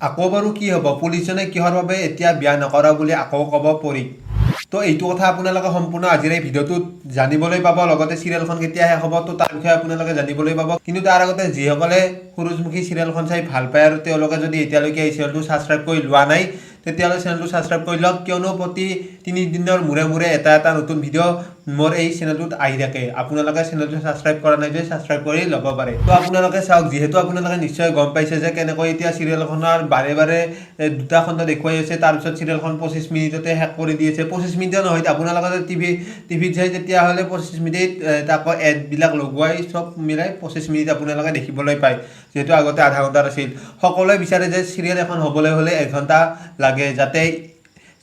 আকৌ বাৰু কি হ'ব? পুলিচজনে কিহৰ বাবে এতিয়া বিয়া নকৰা বুলি আকৌ ক'ব পৰি। তো এইটো কথা আপোনালোকে সম্পূৰ্ণ আজিৰ এই ভিডিঅ'টোত জানিবলৈ পাব লগতে চিৰিয়েলখন কেতিয়া শেষ হ'ব তো তাৰ বিষয়ে আপোনালোকে জানিবলৈ পাব। কিন্তু তাৰ আগতে যিসকলে সূৰুযমুখী চিৰিয়েলখন চাই ভাল পায় আৰু তেওঁলোকে যদি এতিয়ালৈকে এই চেনেলটো ছাবস্ক্ৰাইব কৰি লোৱা নাই তেতিয়াহ'লে চেনেলটো ছাবস্ক্ৰাইব কৰি লওক। কিয়নো প্ৰতি তিনিদিনৰ মূৰে মূৰে এটা এটা নতুন ভিডিঅ' মোৰ এই চেনেলটোত আহি থাকে। আপোনালোকে চেনেলটো ছাবস্ক্ৰাইব কৰা নাই যদি ছাবস্ক্ৰাইব কৰি ল'ব পাৰে। তো আপোনালোকে চাওক, যিহেতু আপোনালোকে নিশ্চয় গম পাইছে যে কেনেকৈ এতিয়া চিৰিয়েলখনৰ বাৰে বাৰে দুটা খণ্ড দেখুৱাই আছে তাৰপিছত চিৰিয়েলখন পঁচিছ মিনিটতে শেষ কৰি দি আছে। পঁচিছ মিনিটে নহয়, আপোনালোকে টিভি টিভিত চাই তেতিয়াহ'লে পঁচিছ মিনিট তাকো এডবিলাক লগোৱাই চব মিলাই পঁচিছ মিনিট আপোনালোকে দেখিবলৈ পায়। যিহেতু আগতে আধা ঘণ্টাত আছিল। সকলোৱে বিচাৰে যে চিৰিয়েল এখন হ'বলৈ হ'লে এঘণ্টা লাগে। যাতে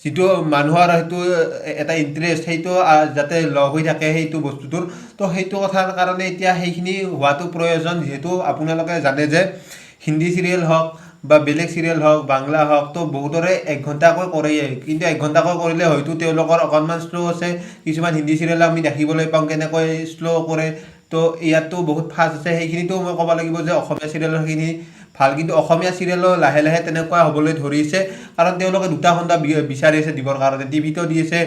যিটো মানুহৰ সেইটো এটা ইণ্টাৰেষ্ট সেইটো যাতে লগ হৈ থাকে সেইটো বস্তুটোৰ। তো সেইটো কথাৰ কাৰণে এতিয়া সেইখিনি হোৱাটো প্ৰয়োজন, যিহেতু আপোনালোকে জানে যে হিন্দী চিৰিয়েল হওক বা বেলেগ চিৰিয়েল হওক, বাংলা হওক, তো বহুতৰে এক ঘণ্টাকৈ কৰেয়ে কিন্তু এক ঘণ্টাকৈ কৰিলে হয়তো তেওঁলোকৰ অকণমান শ্ল' আছে। কিছুমান হিন্দী চিৰিয়েল আমি দেখিবলৈ পাওঁ কেনেকৈ শ্ল' কৰে। তো ইয়াতো বহুত ফাষ্ট আছে। সেইখিনিতো মই ক'ব লাগিব যে অসমীয়া চিৰিয়েলৰখিনি ভালো, কিন্তু অসমীয়া চিৰিয়েলো লাহে লাহে তেনেকুৱা হ'বলৈ ধৰিছে। কাৰণ তেওঁলোকে দুটা খণ্ড বিচাৰি আছে দিবৰ কাৰণে। টিভিতো দি আছে,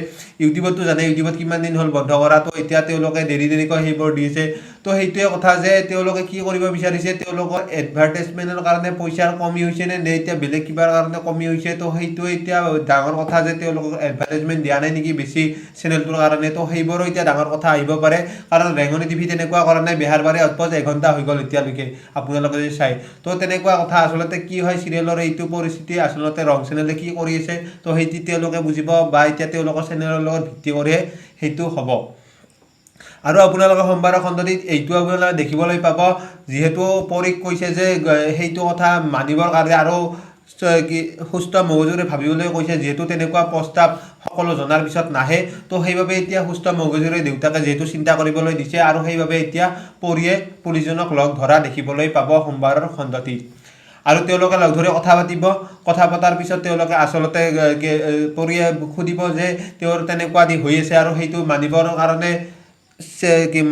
ইউটিউবতো জানে, ইউটিউবত কিমান দিন হ'ল বন্ধ কৰা তো এতিয়া তেওঁলোকে দেৰি দেৰিকৈ সেইবোৰ দি আছে তো সেইটোৱে কথা যে তেওঁলোকে কি কৰিব বিচাৰিছে, তেওঁলোকৰ এডভাৰটাইজমেণ্টৰ কাৰণে পইচাৰ কমি হৈছে নে নে এতিয়া বেলেগ কিবাৰ কাৰণে কমি হৈছে, তো সেইটো এতিয়া ডাঙৰ কথা যে তেওঁলোকক এডভাৰটাইজমেণ্ট দিয়া নাই নেকি বেছি চেনেলটোৰ কাৰণে, তো সেইবোৰো এতিয়া ডাঙৰ কথা আহিব পাৰে। কাৰণ ৰেঙনি টিভি তেনেকুৱা কৰা নাই বেহাৰবাৰী আউটপোষ্ট এঘণ্টা হৈ গ'ল এতিয়ালৈকে আপোনালোকে যদি চাই। তো তেনেকুৱা কথা আচলতে কি হয় চিৰিয়েলৰ এইটো পৰিস্থিতি আচলতে ৰং চেনেলে কি কৰি আছে, তো সেইটো তেওঁলোকে বুজিব বা এতিয়া তেওঁলোকৰ চেনেলৰ লগত ভিত্তি কৰিহে সেইটো হ'ব। আৰু আপোনালোকে সোমবাৰৰ খণ্ডটিত এইটো আপোনালোকে দেখিবলৈ পাব। যিহেতু পৰীক কৈছে যে সেইটো কথা মানিবৰ কাৰণে আৰু কি, সুস্থ মগজুৰে ভাবিবলৈ কৈছে। যিহেতু তেনেকুৱা প্ৰস্তাৱ সকলো জনাৰ পিছত নাহে। তো সেইবাবে এতিয়া সুস্থ মগজুৰে দেউতাকে যিহেতু চিন্তা কৰিবলৈ দিছে আৰু সেইবাবে এতিয়া পৰিয়ে পুলিচজনক লগ ধৰা দেখিবলৈ পাব সোমবাৰৰ খণ্ডটিত। আৰু তেওঁলোকে লগ ধৰি কথা পাতিব। কথা পতাৰ পিছত তেওঁলোকে আচলতে পৰিয়ে সুধিব যে, তেওঁৰ তেনেকুৱা দি হৈ আছে আৰু সেইটো মানিবৰ কাৰণে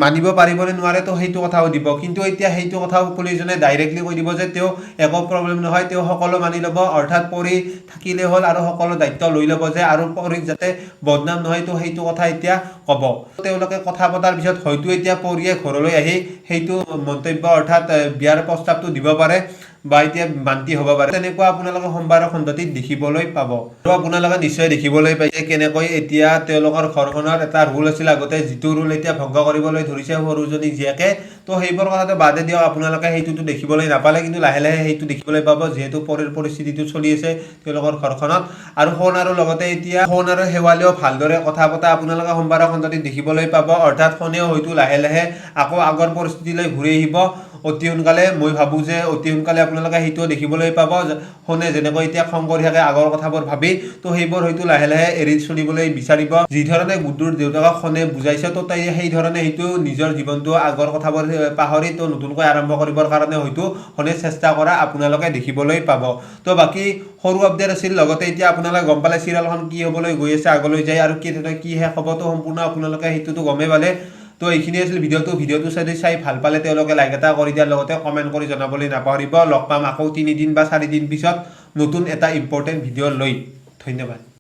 মানিব পাৰিবনে নোৱাৰে তো সেইটো কথাও দিব। কিন্তু এতিয়া সেইটো কথাও পুলিচজনে ডাইৰেক্টলি কৈ দিব যে তেওঁ একো প্ৰব্লেম নহয় তেওঁ সকলো মানি ল'ব অৰ্থাৎ পৰি থাকিলে হ'ল আৰু সকলো দায়িত্ব লৈ ল'ব যে আৰু পৰিক যাতে বদনাম নহয় তো সেইটো কথা এতিয়া ক'ব। তেওঁলোকে কথা পতাৰ পিছত হয়তো এতিয়া পৰিয়ে ঘৰলৈ আহি সেইটো মন্তব্য অৰ্থাৎ বিয়াৰ প্ৰস্তাৱটো দিব পাৰে। বা এতিয়া মান্তি হ'ব পাৰে। তেনেকুৱা আপোনালোকে সোমবাৰৰ খণ্ডটিত দেখিবলৈ পাব। আৰু আপোনালোকে নিশ্চয় দেখিবলৈ পাইছে কেনেকৈ এতিয়া তেওঁলোকৰ ঘৰখনৰ এটা ৰুল আছিল আগতে যিটো ৰুল এতিয়া ভংগ কৰিবলৈ ধৰিছে সৰুজনী জীয়েকে। তো সেইবোৰ কথাটো বাদে দিয়ক আপোনালোকে সেইটোতো দেখিবলৈ নাপালে কিন্তু লাহে লাহে সেইটো দেখিবলৈ পাব যিহেতু পৰীৰ পৰিস্থিতিটো চলি আছে তেওঁলোকৰ ঘৰখনত। আৰু সোণ আৰু লগতে এতিয়া সোণ আৰু শেৱালিও ভালদৰে কথা পতা আপোনালোকে সোমবাৰৰ খণ্ডটিত দেখিবলৈ পাব। অৰ্থাৎ সোণেও হয়তো লাহে লাহে আকৌ আগৰ পৰিস্থিতিলৈ ঘূৰি আহিব। অতি সোনকালে, মই ভাবোঁ যে অতি সোনকালে আপোনালোকে সেইটোও দেখিবলৈ পাব সোণে যেনেকৈ এতিয়া খং কৰি থাকে আগৰ কথাবোৰ ভাবি, তো সেইবোৰ হয়তো লাহে লাহে এৰি চলিবলৈ বিচাৰিব। যি ধৰণে গুড্ডুৰ দেউতাকক সোণে বুজাইছে, তো তাই সেই ধৰণে সেইটো নিজৰ জীৱনটো আগৰ কথাবোৰ পাহৰি তো নতুনকৈ আৰম্ভ কৰিবৰ কাৰণে হয়তো সোণে চেষ্টা কৰা আপোনালোকে দেখিবলৈ পাব। তো বাকী সৰু আপডেট আছিল, লগতে এতিয়া আপোনালোকে গম পালে, চিৰিয়েলখন কি হ'বলৈ গৈ আছে, আগলৈ যায় আৰু কি কি শেষ হ'ব সম্পূৰ্ণ আপোনালোকে সেইটোতো গমেই পালে। তো এইখিনি আছিল ভিডিঅ'টো। ভিডিঅ'টো চাই চাই ভালো পালে তেওঁলোকে লাইক এটা কৰি দিয়াৰ লগতে কমেণ্ট কৰি জনাবলৈ নাপাহৰিব। লগ পাম আকৌ তিনিদিন বা চাৰিদিন পিছত নতুন এটা ইম্পৰ্টেণ্ট ভিডিঅ' লৈ। ধন্যবাদ।